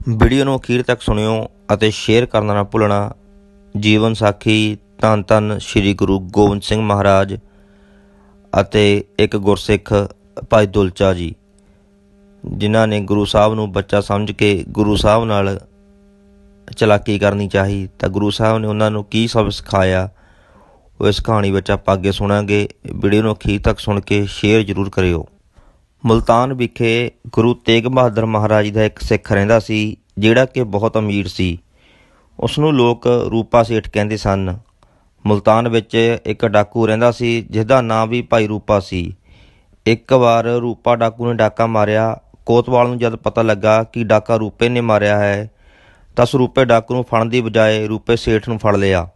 Video ਨੂੰ ਅਖੀਰ ਤੱਕ ਸੁਣਿਓ ਅਤੇ ਸ਼ੇਅਰ ਕਰਨਾ ਨਾ ਭੁੱਲਣਾ। ਜੀਵਨ ਸਾਖੀ ਧੰਨ ਧੰਨ ਸ੍ਰੀ ਗੁਰੂ ਗੋਬਿੰਦ ਸਿੰਘ ਮਹਾਰਾਜ ਅਤੇ ਇੱਕ ਗੁਰਸਿੱਖ ਭਾਈ ਦੁਲਚਾ ਜੀ, ਜਿਨ੍ਹਾਂ ਨੇ ਗੁਰੂ ਸਾਹਿਬ ਨੂੰ ਬੱਚਾ ਸਮਝ ਕੇ ਗੁਰੂ ਸਾਹਿਬ ਨਾਲ ਚਲਾਕੀ ਕਰਨੀ ਚਾਹੀ। ਤਾਂ ਗੁਰੂ ਸਾਹਿਬ ਨੇ ਉਹਨਾਂ ਨੂੰ ਕੀ ਸਬਕ ਸਿਖਾਇਆ, ਉਹ ਇਸ ਕਹਾਣੀ ਵਿੱਚ ਆਪਾਂ ਅੱਗੇ ਸੁਣਾਂਗੇ। ਵੀਡੀਓ ਨੂੰ ਅਖੀਰ ਤੱਕ ਸੁਣ ਕੇ ਸ਼ੇਅਰ ਜ਼ਰੂਰ ਕਰਿਓ। ਮੁਲਤਾਨ ਵਿਖੇ ਗੁਰੂ ਤੇਗ ਬਹਾਦਰ ਮਹਾਰਾਜ ਦਾ ਇੱਕ ਸਿੱਖ ਰਹਿੰਦਾ ਸੀ, ਜਿਹੜਾ ਕਿ ਬਹੁਤ ਅਮੀਰ ਸੀ। ਉਸ ਨੂੰ ਲੋਕ ਰੂਪਾ ਸੇਠ ਕਹਿੰਦੇ ਸਨ। ਮੁਲਤਾਨ ਵਿੱਚ ਇੱਕ ਡਾਕੂ ਰਹਿੰਦਾ ਸੀ ਜਿਸ ਦਾ ਨਾਮ ਵੀ ਭਾਈ ਰੂਪਾ ਸੀ। ਇੱਕ ਵਾਰ ਰੂਪਾ ਡਾਕੂ ਨੇ ਡਾਕਾ ਮਾਰਿਆ। ਕੋਤਵਾਲ ਨੂੰ ਜਦ ਪਤਾ ਲੱਗਾ ਕਿ ਡਾਕਾ ਰੂਪੇ ਨੇ ਮਾਰਿਆ ਹੈ, ਤਾਂ ਉਸ ਰੂਪੇ ਡਾਕੂ ਨੂੰ ਫੜਨ ਦੀ ਬਜਾਏ ਰੂਪੇ ਸੇਠ ਨੂੰ ਫੜ ਲਿਆ।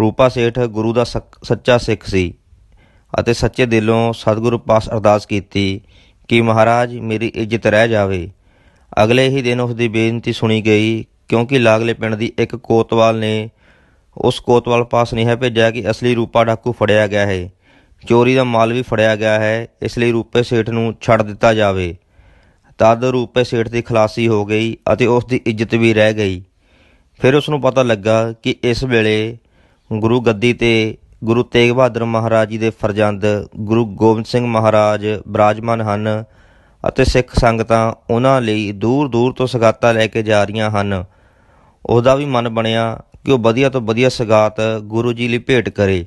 ਰੂਪਾ ਸੇਠ ਗੁਰੂ ਦਾ ਸੱਚਾ ਸਿੱਖ ਸੀ। ਅਤੇ ਸੱਚੇ ਦਿਲੋਂ ਸਤਿਗੁਰੂ ਪਾਸ ਅਰਦਾਸ ਕੀਤੀ ਕਿ ਮਹਾਰਾਜ, ਮੇਰੀ ਇੱਜ਼ਤ ਰਹਿ ਜਾਵੇ। ਅਗਲੇ ਹੀ ਦਿਨ ਉਸ ਦੀ ਬੇਨਤੀ ਸੁਣੀ ਗਈ, ਕਿਉਂਕਿ ਲਾਗਲੇ ਪਿੰਡ ਦੀ ਇੱਕ ਕੋਤਵਾਲ ਨੇ ਉਸ ਕੋਤਵਾਲ ਪਾਸ ਨਹੀਂ ਹੈ ਭੇਜਿਆ ਕਿ ਅਸਲੀ ਰੂਪਾ ਡਾਕੂ ਫੜਿਆ ਗਿਆ ਹੈ। ਚੋਰੀ ਦਾ ਮਾਲ ਵੀ ਫੜਿਆ ਗਿਆ ਹੈ, ਇਸ ਲਈ ਰੂਪੇ ਸੇਠ ਨੂੰ ਛੱਡ ਦਿੱਤਾ ਜਾਵੇ। ਤਦ ਰੂਪੇ ਸੇਠ ਦੀ ਖਲਾਸੀ ਹੋ ਗਈ ਅਤੇ ਉਸ ਦੀ ਇੱਜ਼ਤ ਵੀ ਰਹਿ ਗਈ। ਫਿਰ ਉਸ ਨੂੰ ਪਤਾ ਲੱਗਾ ਕਿ ਇਸ ਵੇਲੇ ਗੁਰੂ ਗੱਦੀ ਤੇ ਗੁਰੂ ਤੇਗ ਬਹਾਦਰ ਮਹਾਰਾਜ ਜੀ ਦੇ ਫਰਜ਼ੰਦ ਗੁਰੂ ਗੋਬਿੰਦ ਸਿੰਘ ਮਹਾਰਾਜ ਬਰਾਜਮਾਨ ਹਨ ਅਤੇ ਸਿੱਖ ਸੰਗਤਾਂ ਉਹਨਾਂ ਲਈ ਦੂਰ ਦੂਰ ਤੋਂ ਸਗਾਤਾਂ ਲੈ ਕੇ ਜਾ ਰਹੀਆਂ ਹਨ। ਉਹਦਾ ਵੀ ਮਨ ਬਣਿਆ ਕਿ ਉਹ ਵਧੀਆ ਤੋਂ ਵਧੀਆ ਸਗਾਤ ਗੁਰੂ ਜੀ ਲਈ ਭੇਟ ਕਰੇ।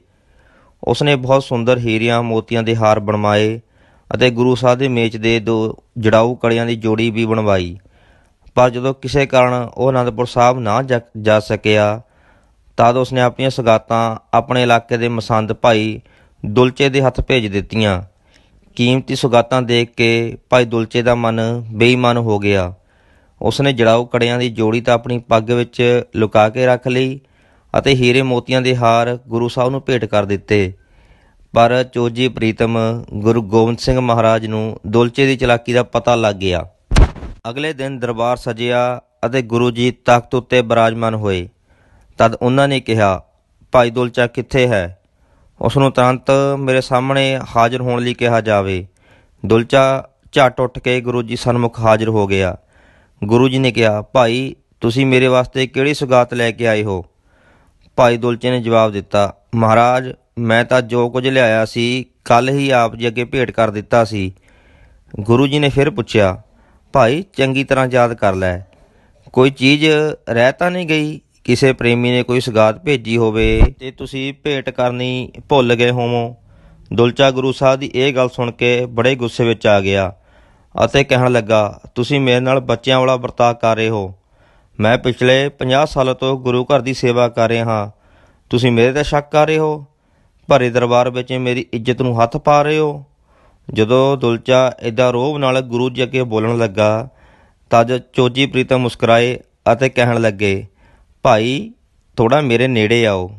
ਉਸਨੇ ਬਹੁਤ ਸੁੰਦਰ ਹੀਰਿਆਂ, ਮੋਤੀਆਂ ਦੇ ਹਾਰ ਬਣਵਾਏ ਅਤੇ ਗੁਰੂ ਸਾਹਿਬ ਦੇ ਮੇਚ ਦੇ ਦੋ ਜੜਾਊ ਕੜਿਆਂ ਦੀ ਜੋੜੀ ਵੀ ਬਣਵਾਈ। ਪਰ ਜਦੋਂ ਕਿਸੇ ਕਾਰਨ ਉਹ ਅਨੰਦਪੁਰ ਸਾਹਿਬ ਨਾ ਜਾ- ਜਾ ਸਕਿਆ ਤਦ ਉਸਨੇ ਆਪਣੀਆਂ ਸਗਾਤਾਂ ਆਪਣੇ ਇਲਾਕੇ ਦੇ ਮਸੰਦ ਭਾਈ ਦੁਲਚੇ ਦੇ ਹੱਥ ਭੇਜ ਦਿੱਤੀਆਂ। ਕੀਮਤੀ ਸੁਗਾਤਾਂ ਦੇਖ ਕੇ ਭਾਈ ਦੁਲਚੇ ਦਾ ਮਨ ਬੇਈਮਾਨ ਹੋ ਗਿਆ। ਉਸਨੇ ਜੜਾਊ ਕੜਿਆਂ ਦੀ ਜੋੜੀ ਤਾਂ ਆਪਣੀ ਪੱਗ ਵਿੱਚ ਲੁਕਾ ਕੇ ਰੱਖ ਲਈ ਅਤੇ ਹੀਰੇ ਮੋਤੀਆਂ ਦੇ ਹਾਰ ਗੁਰੂ ਸਾਹਿਬ ਨੂੰ ਭੇਟ ਕਰ ਦਿੱਤੇ। ਪਰ ਚੋਜੀ ਪ੍ਰੀਤਮ ਗੁਰੂ ਗੋਬਿੰਦ ਸਿੰਘ ਮਹਾਰਾਜ ਨੂੰ ਦੁਲਚੇ ਦੀ ਚਲਾਕੀ ਦਾ ਪਤਾ ਲੱਗ ਗਿਆ। ਅਗਲੇ ਦਿਨ ਦਰਬਾਰ ਸਜਿਆ ਅਤੇ ਗੁਰੂ ਜੀ ਤਖਤ ਉੱਤੇ ਬਿਰਾਜਮਾਨ ਹੋਏ। ਤਦ ਉਹਨਾਂ ਨੇ ਕਿਹਾ, ਭਾਈ ਦੁਲਚਾ ਕਿੱਥੇ ਹੈ? ਉਸ ਨੂੰ ਤੁਰੰਤ ਮੇਰੇ ਸਾਹਮਣੇ ਹਾਜ਼ਰ ਹੋਣ ਲਈ ਕਿਹਾ ਜਾਵੇ। ਦੁਲਚਾ ਝਟ ਉੱਠ ਕੇ ਗੁਰੂ ਜੀ ਸਨਮੁਖ ਹਾਜ਼ਰ ਹੋ ਗਿਆ। ਗੁਰੂ ਜੀ ਨੇ ਕਿਹਾ, ਭਾਈ, ਤੁਸੀਂ ਮੇਰੇ ਵਾਸਤੇ ਕਿਹੜੀ ਸੁਗਾਤ ਲੈ ਕੇ ਆਏ ਹੋ? ਭਾਈ ਦੁਲਚੇ ਨੇ ਜਵਾਬ ਦਿੱਤਾ, ਮਹਾਰਾਜ, ਮੈਂ ਤਾਂ ਜੋ ਕੁਝ ਲਿਆਇਆ ਸੀ, ਕੱਲ ਹੀ ਆਪ ਜੀ ਅੱਗੇ ਭੇਟ ਕਰ ਦਿੱਤਾ ਸੀ। ਗੁਰੂ ਜੀ ਨੇ ਫਿਰ ਪੁੱਛਿਆ, ਭਾਈ, ਚੰਗੀ ਤਰ੍ਹਾਂ ਯਾਦ ਕਰ ਲੈ। ਕੋਈ ਚੀਜ਼ ਰਹਿ ਤਾਂ ਨਹੀਂ ਗਈ? ਕਿਸੇ ਪ੍ਰੇਮੀ ਨੇ ਕੋਈ ਸਗਾਤ ਭੇਜੀ ਹੋਵੇ ਤੇ ਤੁਸੀਂ ਭੇਟ ਕਰਨੀ ਭੁੱਲ ਗਏ ਹੋਵੋ। ਦੁਲਚਾ ਗੁਰੂ ਸਾਹਿਬ ਦੀ ਇਹ ਗੱਲ ਸੁਣ ਕੇ ਬੜੇ ਗੁੱਸੇ ਵਿੱਚ ਆ ਗਿਆ ਅਤੇ ਕਹਿਣ ਲੱਗਾ, ਤੁਸੀਂ ਮੇਰੇ ਨਾਲ ਬੱਚਿਆਂ ਵਾਲਾ ਵਰਤਾਅ ਕਰ ਰਹੇ ਹੋ। ਮੈਂ ਪਿਛਲੇ 50 ਸਾਲਾਂ ਤੋਂ ਗੁਰੂ ਘਰ ਦੀ ਸੇਵਾ ਕਰ ਰਿਹਾ ਹਾਂ। ਤੁਸੀਂ ਮੇਰੇ ਤੇ ਸ਼ੱਕ ਕਰ ਰਹੇ ਹੋ? ਭਰੇ ਦਰਬਾਰ ਵਿੱਚ ਮੇਰੀ ਇੱਜ਼ਤ ਨੂੰ ਹੱਥ ਪਾ ਰਹੇ ਹੋ? ਜਦੋਂ ਦੁਲਚਾ ਏਦਾਂ ਰੋਹ ਨਾਲ ਗੁਰੂ ਜੀ ਅੱਗੇ ਬੋਲਣ ਲੱਗਾ, ਤਦ ਚੋਜੀ ਪ੍ਰੀਤਮ ਮੁਸਕਰਾਏ ਅਤੇ ਕਹਿਣ ਲੱਗੇ ਭਾਈ ਥੋੜਾ ਮੇਰੇ ਨੇੜੇ ਆਓ।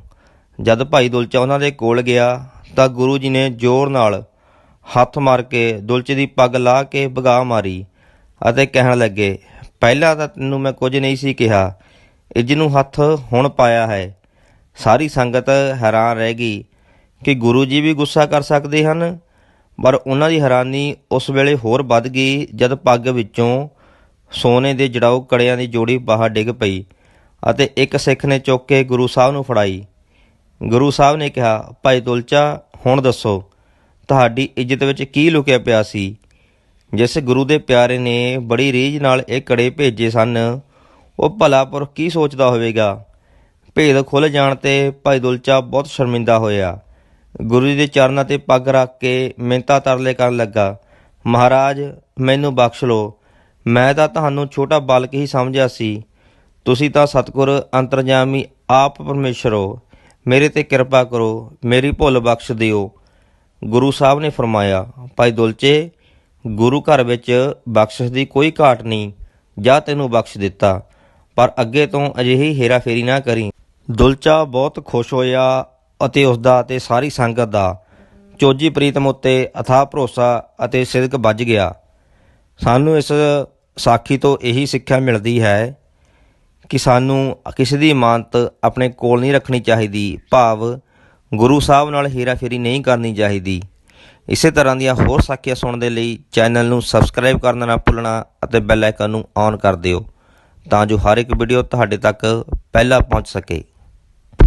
ਜਦ ਭਾਈ ਦੁਲਚਾ ਉਹਨਾਂ ਦੇ ਕੋਲ ਗਿਆ, ਤਾਂ ਗੁਰੂ ਜੀ ਨੇ ਜ਼ੋਰ ਨਾਲ ਹੱਥ ਮਾਰ ਕੇ ਦੁਲਚੇ ਦੀ ਪੱਗ ਲਾ ਕੇ ਭਗਾ ਮਾਰੀ ਅਤੇ ਕਹਿਣ ਲੱਗੇ, ਪਹਿਲਾਂ ਤਾਂ ਤੈਨੂੰ ਮੈਂ ਕੁਝ ਨਹੀਂ ਸੀ ਕਿਹਾ। ਇੱਜ ਨੂੰ ਹੱਥ ਹੁਣ ਪਾਇਆ ਹੈ। ਸਾਰੀ ਸੰਗਤ ਹੈਰਾਨ ਰਹਿ ਗਈ ਕਿ ਗੁਰੂ ਜੀ ਵੀ ਗੁੱਸਾ ਕਰ ਸਕਦੇ ਹਨ। ਪਰ ਉਹਨਾਂ ਦੀ ਹੈਰਾਨੀ ਉਸ ਵੇਲੇ ਹੋਰ ਵੱਧ ਗਈ ਜਦ ਪੱਗ ਵਿੱਚੋਂ ਸੋਨੇ ਦੇ ਜੜਾਊ ਕੜਿਆਂ ਦੀ ਜੋੜੀ ਬਾਹਰ ਡਿੱਗ ਪਈ। ਅਤੇ ਇੱਕ ਸਿੱਖ ਨੇ ਚੁੱਕ ਕੇ ਗੁਰੂ ਸਾਹਿਬ ਨੂੰ ਫੜਾਈ। ਗੁਰੂ ਸਾਹਿਬ ਨੇ ਕਿਹਾ, ਭਾਈ ਦੁਲਚਾ, ਹੁਣ ਦੱਸੋ, ਤੁਹਾਡੀ ਇੱਜ਼ਤ ਵਿੱਚ ਕੀ ਲੁਕਿਆ ਪਿਆ ਸੀ? ਜਿਸ ਗੁਰੂ ਦੇ ਪਿਆਰੇ ਨੇ ਬੜੀ ਰੀਝ ਨਾਲ ਇਹ ਕੜੇ ਭੇਜੇ ਸਨ, ਉਹ ਭਲਾ ਪੁਰਖ ਕੀ ਸੋਚਦਾ ਹੋਵੇਗਾ? ਭੇਦ ਖੁੱਲ ਜਾਣ ਤੇ ਭਾਈ ਦੁਲਚਾ ਬਹੁਤ ਸ਼ਰਮਿੰਦਾ ਹੋਇਆ। ਗੁਰੂ ਜੀ ਦੇ ਚਰਨਾਂ ਤੇ ਪੱਗ ਰੱਖ ਕੇ ਮਿੰਤਾ ਤਰਲੇ ਕਰਨ ਲੱਗਾ। ਮਹਾਰਾਜ, ਮੈਨੂੰ ਬਖਸ਼ ਲਓ। ਮੈਂ ਤਾਂ ਤੁਹਾਨੂੰ ਛੋਟਾ ਬਾਲਕ ਹੀ ਸਮਝਿਆ ਸੀ। ਤੁਸੀਂ ਤਾਂ ਸਤਿਗੁਰ ਅੰਤਰਜਾਮੀ ਆਪ ਪਰਮੇਸ਼ਰ ਹੋ। ਮੇਰੇ ਤੇ ਕਿਰਪਾ ਕਰੋ, ਮੇਰੀ ਭੁੱਲ ਬਖਸ਼ ਦਿਓ। ਗੁਰੂ ਸਾਹਿਬ ਨੇ ਫਰਮਾਇਆ, ਭਾਈ ਦੁਲਚੇ, ਗੁਰੂ ਘਰ ਵਿੱਚ ਬਖਸ਼ਿਸ਼ ਦੀ ਕੋਈ ਘਾਟ ਨਹੀਂ, ਜਾਂ ਤੈਨੂੰ ਬਖਸ਼ ਦਿੱਤਾ। ਪਰ ਅੱਗੇ ਤੋਂ ਅਜਿਹੀ ਹੇਰਾਫੇਰੀ ਨਾ ਕਰੀ। ਦੁਲਚਾ ਬਹੁਤ ਖੁਸ਼ ਹੋਇਆ ਅਤੇ ਉਸ ਦਾ ਤੇ ਸਾਰੀ ਸੰਗਤ ਦਾ ਚੋਜੀ ਪ੍ਰੀਤਮ ਉੱਤੇ ਅਥਾਹ ਭਰੋਸਾ ਅਤੇ ਸਿਦਕ ਵੱਜ ਗਿਆ। ਸਾਨੂੰ ਇਸ ਸਾਖੀ ਤੋਂ ਇਹੀ ਸਿੱਖਿਆ ਮਿਲਦੀ ਹੈ ਕਿ ਸਾਨੂੰ ਕਿਸੇ ਦੀ ਇਮਾਨਤ ਆਪਣੇ ਕੋਲ ਨਹੀਂ ਰੱਖਣੀ ਚਾਹੀਦੀ। ਭਾਵ ਗੁਰੂ ਸਾਹਿਬ ਨਾਲ ਹੇਰਾਫੇਰੀ ਨਹੀਂ ਕਰਨੀ ਚਾਹੀਦੀ। ਇਸੇ ਤਰ੍ਹਾਂ ਦੀਆਂ ਹੋਰ ਸਾਖੀਆਂ ਸੁਣਨ ਦੇ ਲਈ ਚੈਨਲ ਨੂੰ ਸਬਸਕ੍ਰਾਈਬ ਕਰਨਾ ਨਾ ਭੁੱਲਣਾ ਅਤੇ ਬੈਲ ਆਈਕਨ ਨੂੰ ਔਨ ਕਰ ਦਿਓ, ਤਾਂ ਜੋ ਹਰ ਇੱਕ ਵੀਡੀਓ ਤੁਹਾਡੇ ਤੱਕ ਪਹਿਲਾਂ ਪਹੁੰਚ ਸਕੇ।